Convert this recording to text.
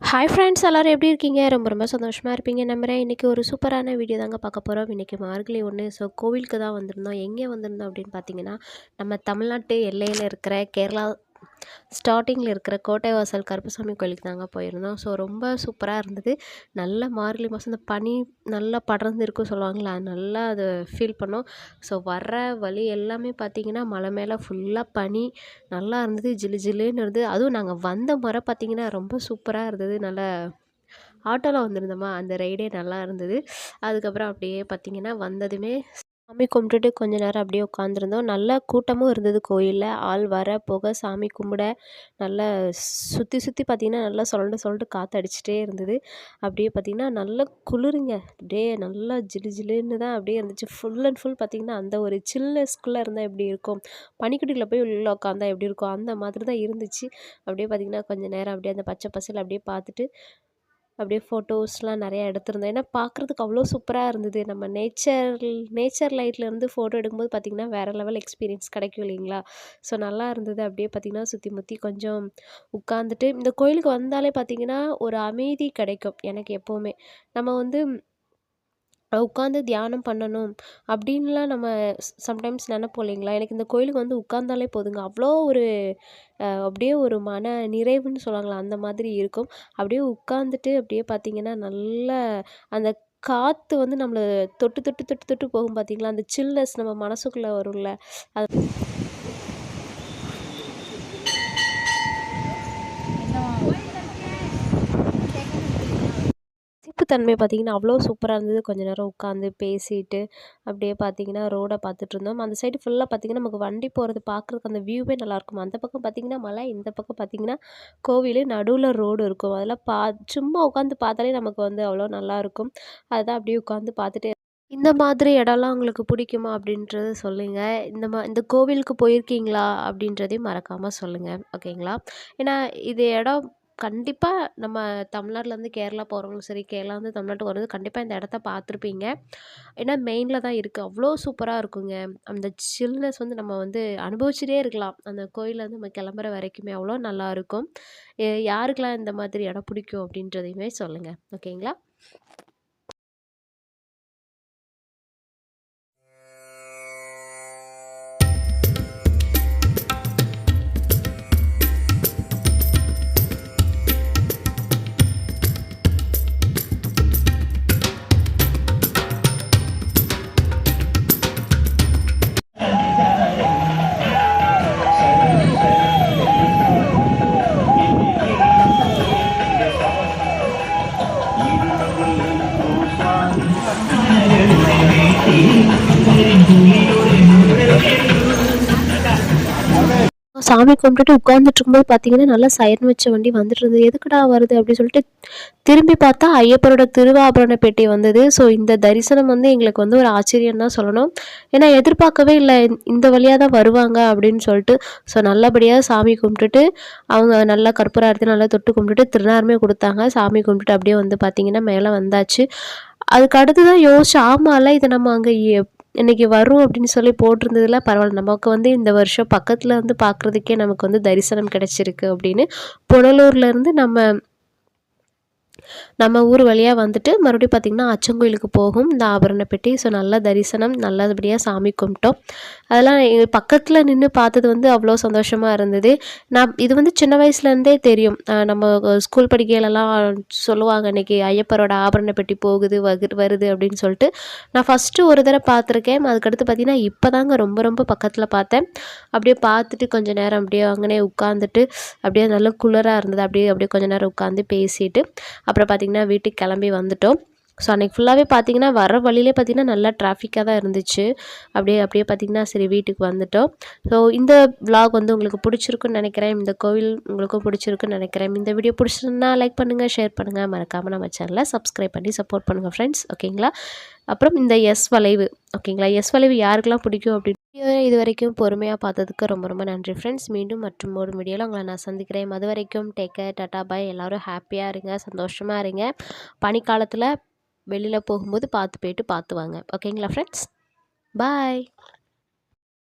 Hi friends எல்லோரும் எப்படி இருக்கீங்க? ரொம்ப ரொம்ப சந்தோஷமாக இருப்பீங்க நம்புகிறேன் இன்றைக்கி ஒரு சூப்பரான வீடியோ தாங்க பார்க்க போகிறோம் இன்றைக்கி மார்கழி ஒன்று ஸோ கோவிலுக்கு தான் வந்திருந்தோம். எங்கே வந்திருந்தோம் அப்படின்னு பார்த்தீங்கன்னா நம்ம தமிழ்நாட்டு எல்லையில் இருக்கிற கேரளா ஸ்டார்டிங்கில் இருக்கிற கோட்டை வாசல் கருப்பசாமி கோயிலுக்கு தாங்க போயிருந்தோம். ஸோ ரொம்ப சூப்பராக இருந்தது. நல்ல மார்கழி மாதம் இந்த பனி நல்லா படர்ந்து இருக்கும் சொல்லுவாங்களே நல்லா அதை ஃபீல் பண்ணோம். ஸோ வர்ற வழி எல்லாமே பார்த்திங்கன்னா மலை மேலே ஃபுல்லாக பனி நல்லா இருந்தது ஜிலு ஜிலுன்னு இருந்தது. அதுவும் நாங்கள் வந்த முறை பார்த்திங்கன்னா ரொம்ப சூப்பராக இருந்தது. நல்லா ஆட்டோவில் வந்திருந்தோமா அந்த ரைடே நல்லா இருந்தது. அதுக்கப்புறம் அப்படியே பார்த்திங்கன்னா வந்ததுமே சாமி கும்பிட்டுட்டு கொஞ்ச நேரம் அப்படியே உட்காந்துருந்தோம் நல்லா கூட்டமும் இருந்தது கோயிலில். ஆள் வர போக சாமி கும்பிட நல்லா சுற்றி சுற்றி பார்த்திங்கன்னா நல்லா சொல்லிட்டு சொல்லிட்டு காற்று அடிச்சுட்டே இருந்தது. அப்படியே பார்த்திங்கன்னா நல்லா குளிருங்க. அப்படியே நல்லா ஜிலு ஜிலுன்னு தான் அப்படியே இருந்துச்சு. ஃபுல் அண்ட் ஃபுல் பார்த்திங்கன்னா அந்த ஒரு சில்னஸ்குள்ளே இருந்தால் எப்படி இருக்கும்? பனிக்கட்டியில் போய் உள்ளே உட்காந்தா எப்படி இருக்கும்? அந்த மாதிரி தான் இருந்துச்சு. அப்படியே பார்த்திங்கன்னா கொஞ்சம் நேரம் அப்படியே அந்த பச்சை பசல் அப்படியே பார்த்துட்டு அப்படியே ஃபோட்டோஸ்லாம் நிறையா எடுத்திருந்தேன். ஏன்னா பார்க்குறதுக்கு அவ்வளோ சூப்பராக இருந்தது. நம்ம நேச்சர் நேச்சர் லைட்லேருந்து ஃபோட்டோ எடுக்கும்போது பார்த்திங்கன்னா வேறு லெவல் எக்ஸ்பீரியன்ஸ் கிடைக்கும் இல்லைங்களா? ஸோ நல்லா இருந்தது. அப்படியே பார்த்திங்கன்னா சுற்றி முற்றி கொஞ்சம் உட்காந்துட்டு இந்த கோயிலுக்கு வந்தாலே பார்த்திங்கன்னா ஒரு அமைதி கிடைக்கும் எனக்கு எப்போவுமே. நம்ம வந்து உட்காந்து தியானம் பண்ணணும் அப்படின்லாம் நம்ம சம்டைம்ஸ் நினைப்போம் இல்லைங்களா? எனக்கு இந்த கோயிலுக்கு வந்து உட்காந்தாலே போதுங்க. அவ்வளோ ஒரு அப்படியே ஒரு மன நிறைவுன்னு சொல்லுவாங்களா அந்த மாதிரி இருக்கும். அப்படியே உட்காந்துட்டு அப்படியே பார்த்திங்கன்னா நல்ல அந்த காற்று வந்து நம்மளை தொட்டு தொட்டு தொட்டு தொட்டு போகும் பார்த்திங்களா? அந்த சில்னஸ் நம்ம மனசுக்குள்ளே வரும்ல. அது தன்மை பார்த்திங்கன்னா அவ்வளோ சூப்பராக இருந்தது. கொஞ்ச நேரம் உட்காந்து பேசிட்டு அப்படியே பார்த்திங்கன்னா ரோடை பார்த்துட்டு இருந்தோம். அந்த சைடு ஃபுல்லாக பார்த்திங்கன்னா நமக்கு வண்டி போகிறது பார்க்குறதுக்கு அந்த வியூவே நல்லாயிருக்கும் அந்த பக்கம் பார்த்திங்கன்னா மலை இந்த பக்கம் பார்த்திங்கன்னா கோவில் நடுவில் ரோடு இருக்கும். அதெல்லாம் பா சும்மா உட்காந்து பார்த்தாலே நமக்கு வந்து அவ்வளோ நல்லாயிருக்கும் அதுதான் அப்படியே உட்காந்து பார்த்துட்டே இந்த மாதிரி இடம்லாம் உங்களுக்கு பிடிக்குமா அப்படின்றது சொல்லுங்கள் இந்த மா இந்த கோவிலுக்கு போயிருக்கீங்களா அப்படின்றதையும் மறக்காமல் சொல்லுங்கள் ஓகேங்களா? ஏன்னா இது இடம் கண்டிப்பாக நம்ம தமிழ்நாட்டிலேருந்து கேரளா போகிறவங்களும் சரி கேரளாலேருந்து தமிழ்நாட்டுக்கு வரது கண்டிப்பாக இந்த இடத்த பார்த்துருப்பீங்க ஏன்னா மெயினில் தான் இருக்குது அவ்வளோ சூப்பராக இருக்குங்க. அந்த சில்னஸ் வந்து நம்ம வந்து அனுபவிச்சுட்டே இருக்கலாம். அந்த கோயிலேருந்து நம்ம கிளம்புற வரைக்குமே அவ்வளோ நல்லாயிருக்கும் யாருக்கெல்லாம் இந்த மாதிரி இடம் பிடிக்கும் அப்படின்றதையுமே சொல்லுங்கள் ஓகேங்களா? ไม่ต้องนี้ சாமி கும்பிட்டுட்டு உட்காந்துட்டு இருக்கும்போது பார்த்தீங்கன்னா நல்லா சயன் வச்ச வண்டி வந்துட்டு இருந்தது எதுக்குடா வருது அப்படின்னு சொல்லிட்டு திரும்பி பார்த்தா ஐயப்பரோட திருவாபரண பெட்டி வந்தது. ஸோ இந்த தரிசனம் வந்து எங்களுக்கு வந்து ஒரு ஆச்சரியம் தான் சொல்லணும். ஏன்னா எதிர்பார்க்கவே இல்லை இந்த வழியாக தான் வருவாங்க அப்படின்னு சொல்லிட்டு. ஸோ நல்லபடியாக சாமி கும்பிட்டுட்டு அவங்க நல்லா கற்பூராரத்தை நல்லா தொட்டு கும்பிட்டுட்டு திருநாருமே கொடுத்தாங்க. சாமி கும்பிட்டுட்டு அப்படியே வந்து பார்த்திங்கன்னா மேலே வந்தாச்சு. அதுக்கு அடுத்து தான் யோசிச்சு ஆமாம்ல இதை நம்ம அங்கே இன்றைக்கி வரும் அப்படின்னு சொல்லி போட்டிருந்ததில் பரவாயில்ல. நமக்கு வந்து இந்த வருஷம் பக்கத்தில் வந்து பார்க்குறதுக்கே நமக்கு வந்து தரிசனம் கிடச்சிருக்கு அப்படின்னு. புனலூர்லேருந்து நம்ம நம்ம ஊர் வழியாக வந்துட்டு மறுபடியும் பார்த்திங்கன்னா அச்சங்கோயிலுக்கு போகும். இந்த ஆபரண பெட்டி. ஸோ நல்ல தரிசனம் நல்லபடியாக சாமி கும்பிட்டோம். அதெல்லாம் பக்கத்தில் நின்று பார்த்தது வந்து அவ்வளோ சந்தோஷமாக இருந்தது. நான் இது வந்து சின்ன வயசுலேருந்தே தெரியும். நம்ம ஸ்கூல் படிக்கையிலலாம் சொல்லுவாங்க இன்றைக்கி ஐயப்பரோட ஆபரண பெட்டி போகுது வருது அப்படின்னு சொல்லிட்டு. நான் ஃபஸ்ட்டு ஒரு தடவை பார்த்துருக்கேன். அதுக்கடுத்து பார்த்திங்கன்னா இப்போ தாங்க ரொம்ப ரொம்ப பக்கத்தில் பார்த்தேன். அப்படியே பார்த்துட்டு கொஞ்சம் நேரம் அப்படியே அங்கனே உட்காந்துட்டு அப்படியே நல்ல குளிராக இருந்தது. அப்படியே அப்படியே கொஞ்சம் நேரம் உட்காந்து பேசிட்டு அப்புறம் பார்த்திங்கன்னா வீட்டுக்கு கிளம்பி வந்துட்டோம். ஸோ அன்றைக்கி ஃபுல்லாகவே பார்த்திங்கன்னா வர வழியிலே பார்த்திங்கன்னா நல்லா டிராஃபிக்காக தான் இருந்துச்சு. அப்படியே அப்படியே பார்த்திங்கன்னா சரி வீட்டுக்கு வந்துட்டோம். ஸோ இந்த விலாக் வந்து உங்களுக்கு பிடிச்சிருக்குன்னு நினைக்கிறேன். இந்த கோவில் உங்களுக்கும் பிடிச்சிருக்குன்னு நினைக்கிறேன். இந்த வீடியோ பிடிச்சிருந்தா லைக் பண்ணுங்கள் ஷேர் பண்ணுங்கள் மறக்காமல் நம்ம சேனலை சப்ஸ்கிரைப் பண்ணி சப்போர்ட் பண்ணுங்கள் ஃப்ரெண்ட்ஸ் ஓகேங்களா அப்புறம் இந்த எஸ் வளைவு. ஓகேங்களா எஸ் வளைவு யாருக்கெல்லாம் பிடிக்கும் அப்படின்னு இது வரைக்கும் பொறுமையாக பார்த்ததுக்கு ரொம்ப ரொம்ப நன்றி ஃப்ரெண்ட்ஸ் மீண்டும் மற்றும் ஒரு வீடியோவில் உங்களை நான் சந்திக்கிறேன். அது வரைக்கும் டேக் கேர் டாட்டா பாய் எல்லோரும் ஹாப்பியாக இருங்க சந்தோஷமாக இருங்க. பனிக்காலத்தில் வெளியில் போகும்போது பார்த்து போயிட்டு பார்த்து வாங்க. ஓகேங்களா ஃப்ரெண்ட்ஸ் பாய்